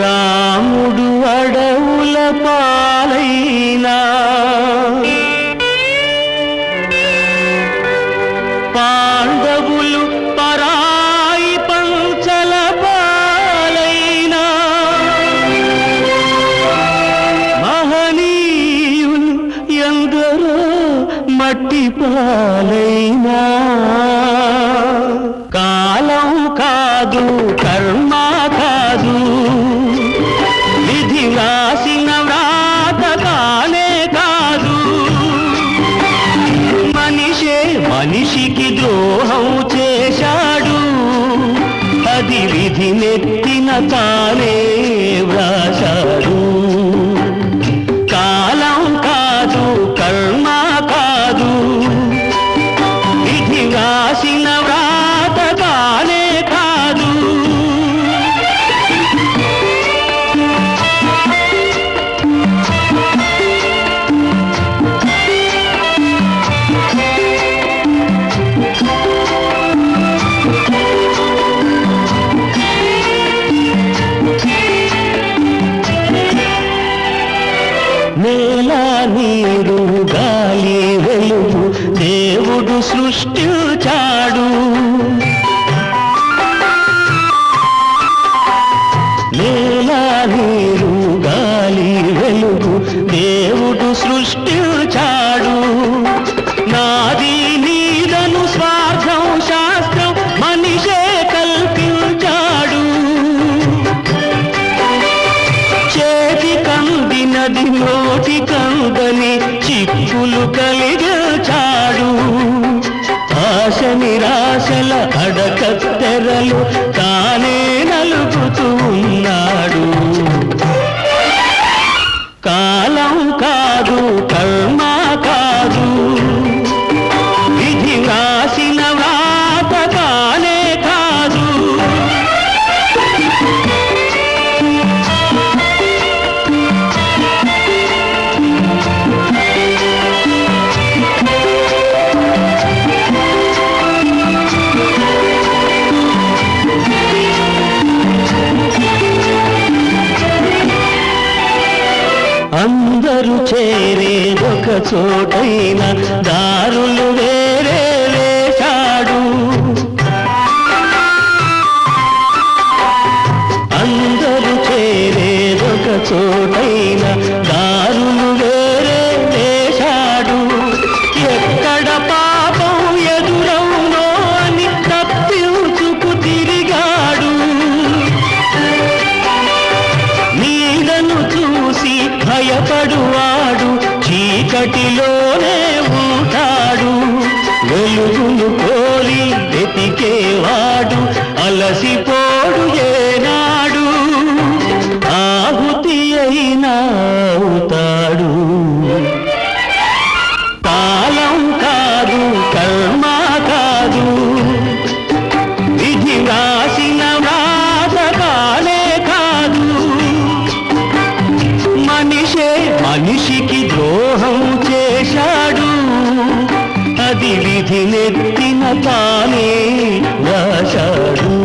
ராமுடு அடவுல பாலைனா పాండవులు పరాయి పంచల పాలైనా మహనీయులు ఎందరో మట్టి పాలైనా కాలం కాదు మనిషికి ద్రోహం చేశాడు. అది విధి నెత్తిన తానే వ్రాశాడు. నీరు గాలి వెలుగు దేవుడు సృష్టించాడు. నేల నీరు గాలి వెలుగు దేవుడు సృష్టించాడు. నాది కందినది నోటి కందని చిక్కులు కలిగించాడు ఆశ నిరాశల అడక తెరలు తానే నలుపుతూ ఉన్నాడు. కాలం కాదు కళ్ళ అందరూ చేరే ఒక చోటైన దారులు వేరే వేశాడు అందరూ చేరే ఒక చోటైన భయపడువాడు చీకటిలోనే ఉంటాడు. వెలుగును కోరి వెతికేవాడు అలసిపోడు ఏనాడు. విధి నెత్తిన తానే రాశాడు.